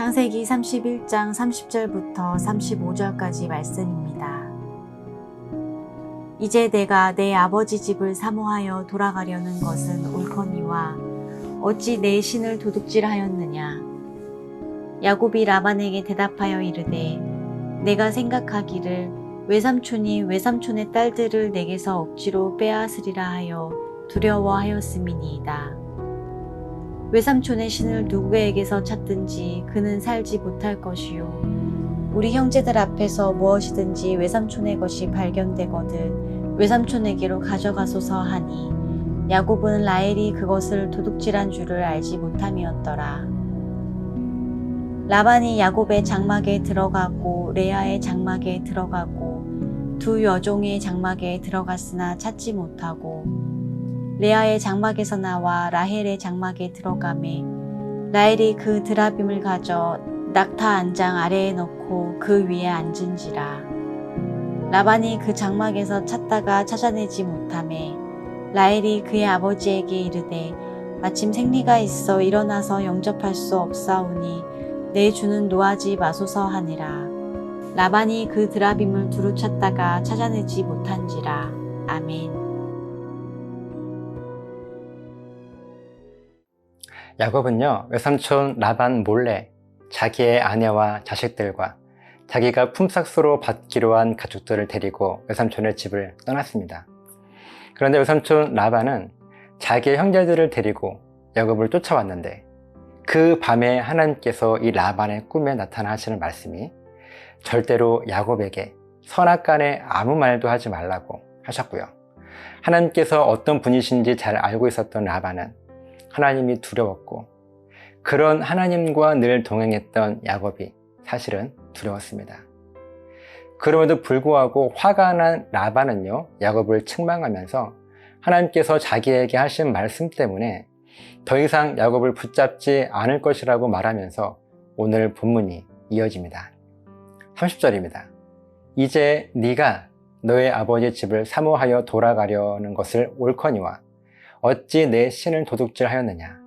창세기 31장 30절부터 35절까지 말씀입니다. 이제 내가 내 아버지 집을 사모하여 돌아가려는 것은 옳거니와 어찌 내 신을 도둑질하였느냐 야곱이 라반에게 대답하여 이르되 내가 생각하기를 외삼촌이 외삼촌의 딸들을 내게서 억지로 빼앗으리라 하여 두려워하였음이니이다. 외삼촌의 신을 누구에게서 찾든지 그는 살지 못할 것이요. 우리 형제들 앞에서 무엇이든지 외삼촌의 것이 발견되거든 외삼촌에게로 가져가소서 하니 야곱은 라헬이 그것을 도둑질한 줄을 알지 못함이었더라. 라반이 야곱의 장막에 들어가고 레아의 장막에 들어가고 두 여종의 장막에 들어갔으나 찾지 못하고 레아의 장막에서 나와 라헬의 장막에 들어가매 라헬이 그 드라빔을 가져 낙타 안장 아래에 넣고 그 위에 앉은지라. 라반이 그 장막에서 찾다가 찾아내지 못하매 라헬이 그의 아버지에게 이르되 마침 생리가 있어 일어나서 영접할 수 없사오니 내 주는 노하지 마소서 하니라. 라반이 그 드라빔을 두루 찾다가 찾아내지 못한지라. 아멘 야곱은요, 외삼촌 라반 몰래 자기의 아내와 자식들과 자기가 품삯으로 받기로 한 가족들을 데리고 외삼촌의 집을 떠났습니다. 그런데 외삼촌 라반은 자기의 형제들을 데리고 야곱을 쫓아왔는데 그 밤에 하나님께서 이 라반의 꿈에 나타나시는 말씀이 절대로 야곱에게 선악간에 아무 말도 하지 말라고 하셨고요. 하나님께서 어떤 분이신지 잘 알고 있었던 라반은 하나님이 두려웠고 그런 하나님과 늘 동행했던 야곱이 사실은 두려웠습니다. 그럼에도 불구하고 화가 난 라반은요, 야곱을 책망하면서 하나님께서 자기에게 하신 말씀 때문에 더 이상 야곱을 붙잡지 않을 것이라고 말하면서 오늘 본문이 이어집니다. 30절입니다. 이제 네가 너의 아버지 집을 사모하여 돌아가려는 것을 옳거니와 어찌 내 신을 도둑질하였느냐?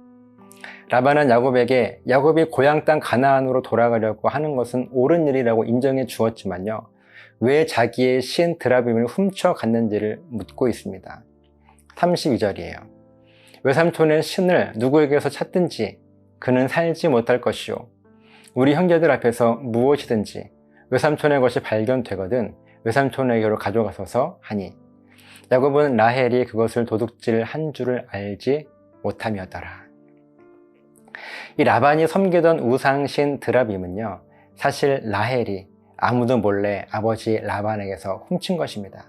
라반은 야곱에게 야곱이 고향 땅 가나안으로 돌아가려고 하는 것은 옳은 일이라고 인정해 주었지만요. 왜 자기의 신 드라빔을 훔쳐 갔는지를 묻고 있습니다. 32절이에요. 외삼촌의 신을 누구에게서 찾든지 그는 살지 못할 것이요. 우리 형제들 앞에서 무엇이든지 외삼촌의 것이 발견되거든 외삼촌에게로 가져가소서 하니 야곱은 라헬이 그것을 도둑질 한 줄을 알지 못함이었더라. 이 라반이 섬기던 우상신 드라빔은요, 사실 라헬이 아무도 몰래 아버지 라반에게서 훔친 것입니다.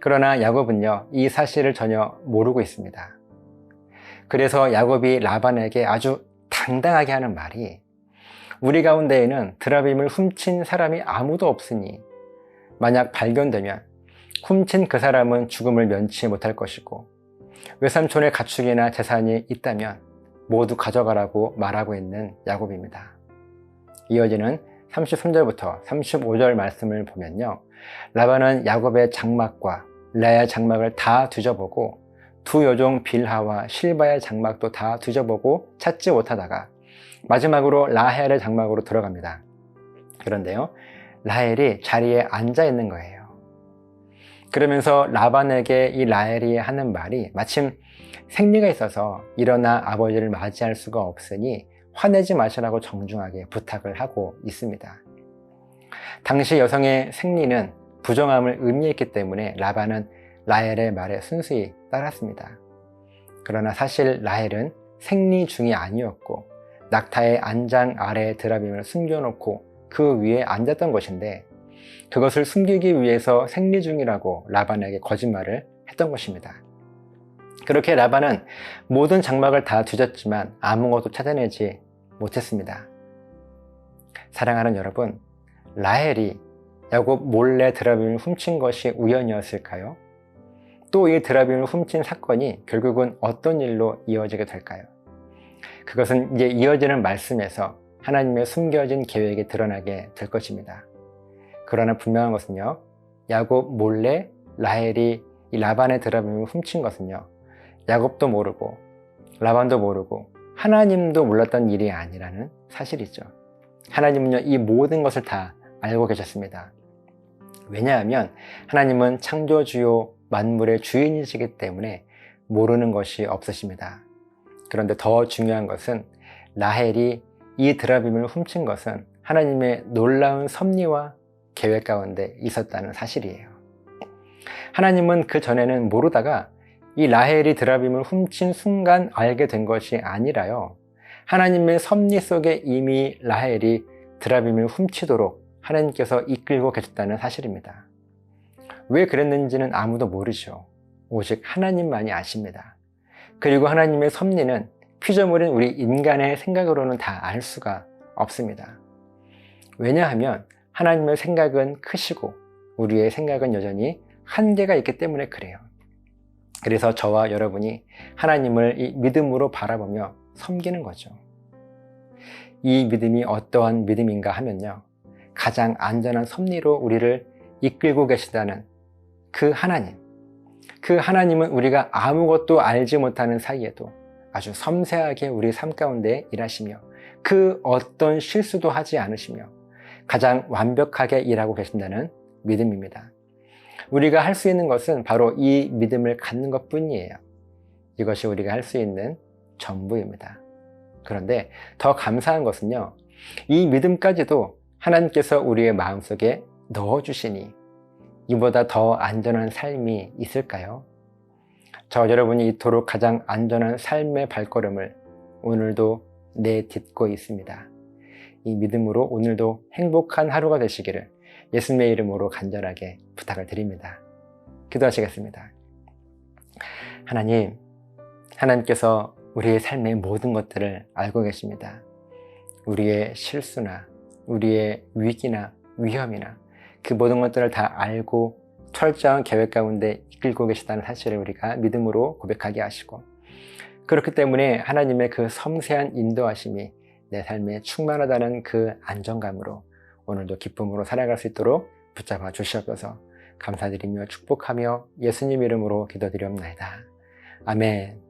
그러나 야곱은요, 이 사실을 전혀 모르고 있습니다. 그래서 야곱이 라반에게 아주 당당하게 하는 말이 우리 가운데에는 드라빔을 훔친 사람이 아무도 없으니 만약 발견되면 훔친 그 사람은 죽음을 면치 못할 것이고 외삼촌의 가축이나 재산이 있다면 모두 가져가라고 말하고 있는 야곱입니다. 이어지는 33절부터 35절 말씀을 보면요. 라반은 야곱의 장막과 레아의 장막을 다 뒤져보고 두 여종 빌하와 실바의 장막도 다 뒤져보고 찾지 못하다가 마지막으로 라헬의 장막으로 들어갑니다. 그런데요. 라헬이 자리에 앉아 있는 거예요. 그러면서 라반에게 이 라헬이 하는 말이 마침 생리가 있어서 일어나 아버지를 맞이할 수가 없으니 화내지 마시라고 정중하게 부탁을 하고 있습니다. 당시 여성의 생리는 부정함을 의미했기 때문에 라반은 라헬의 말에 순수히 따랐습니다. 그러나 사실 라헬은 생리 중이 아니었고 낙타의 안장 아래에 드라빔을 숨겨놓고 그 위에 앉았던 것인데 그것을 숨기기 위해서 생리 중이라고 라반에게 거짓말을 했던 것입니다. 그렇게 라반은 모든 장막을 다 뒤졌지만 아무것도 찾아내지 못했습니다. 사랑하는 여러분, 라헬이 야곱 몰래 드라빔을 훔친 것이 우연이었을까요? 또 이 드라빔을 훔친 사건이 결국은 어떤 일로 이어지게 될까요? 그것은 이제 이어지는 말씀에서 하나님의 숨겨진 계획이 드러나게 될 것입니다. 그러나 분명한 것은요, 야곱 몰래 라헬이 이 라반의 드라빔을 훔친 것은요, 야곱도 모르고 라반도 모르고 하나님도 몰랐던 일이 아니라는 사실이죠. 하나님은요, 이 모든 것을 다 알고 계셨습니다. 왜냐하면 하나님은 창조주요 만물의 주인이시기 때문에 모르는 것이 없으십니다. 그런데 더 중요한 것은 라헬이 이 드라빔을 훔친 것은 하나님의 놀라운 섭리와 계획 가운데 있었다는 사실이에요. 하나님은 그 전에는 모르다가 이 라헬이 드라빔을 훔친 순간 알게 된 것이 아니라요. 하나님의 섭리 속에 이미 라헬이 드라빔을 훔치도록 하나님께서 이끌고 계셨다는 사실입니다. 왜 그랬는지는 아무도 모르죠. 오직 하나님만이 아십니다. 그리고 하나님의 섭리는 피조물인 우리 인간의 생각으로는 다 알 수가 없습니다. 왜냐하면 하나님의 생각은 크시고 우리의 생각은 여전히 한계가 있기 때문에 그래요. 그래서 저와 여러분이 하나님을 이 믿음으로 바라보며 섬기는 거죠. 이 믿음이 어떠한 믿음인가 하면요. 가장 안전한 섭리로 우리를 이끌고 계시다는 그 하나님. 그 하나님은 우리가 아무것도 알지 못하는 사이에도 아주 섬세하게 우리 삶 가운데 일하시며 그 어떤 실수도 하지 않으시며 가장 완벽하게 일하고 계신다는 믿음입니다. 우리가 할 수 있는 것은 바로 이 믿음을 갖는 것 뿐이에요. 이것이 우리가 할 수 있는 전부입니다. 그런데 더 감사한 것은요, 이 믿음까지도 하나님께서 우리의 마음속에 넣어주시니 이보다 더 안전한 삶이 있을까요? 저 여러분이 이토록 가장 안전한 삶의 발걸음을 오늘도 내딛고 있습니다. 이 믿음으로 오늘도 행복한 하루가 되시기를 예수님의 이름으로 간절하게 부탁을 드립니다. 기도하시겠습니다. 하나님, 하나님께서 우리의 삶의 모든 것들을 알고 계십니다. 우리의 실수나 우리의 위기나 위험이나 그 모든 것들을 다 알고 철저한 계획 가운데 이끌고 계시다는 사실을 우리가 믿음으로 고백하게 하시고 그렇기 때문에 하나님의 그 섬세한 인도하심이 내 삶에 충만하다는 그 안정감으로 오늘도 기쁨으로 살아갈 수 있도록 붙잡아 주시옵소서 감사드리며 축복하며 예수님 이름으로 기도드리옵나이다. 아멘.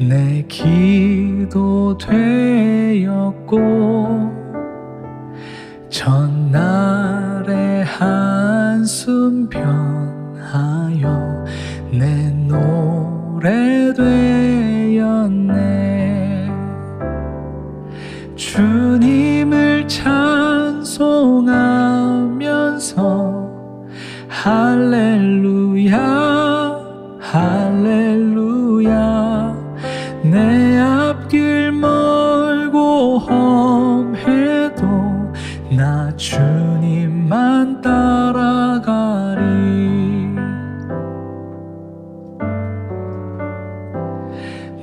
내 기도 되었고 전날의 한숨 변하여 내 노래 되었네. 주님을 찬송하면서 할렐루야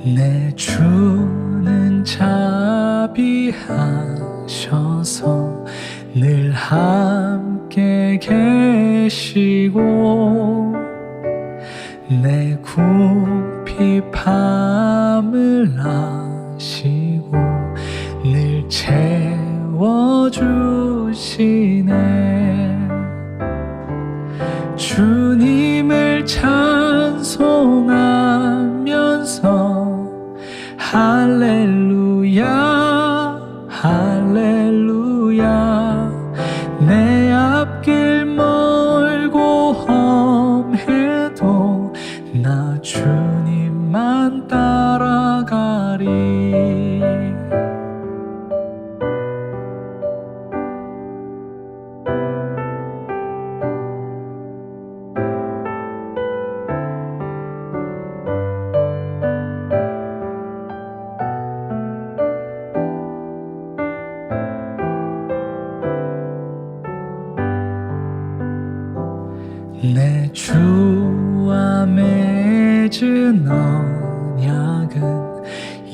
내 주는 자비하셔서 늘 함께 계시고 내 굽이 밤을 아시고 늘 채워주시네 주님만 따라가리. 내 주 아멘. 해준 언약은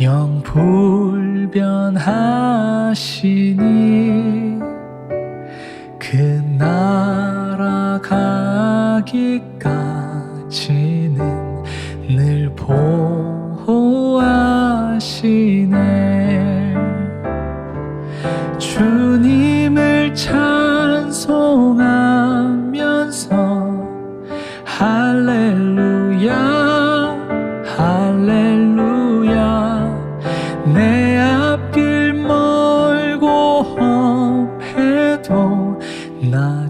영불변하시니.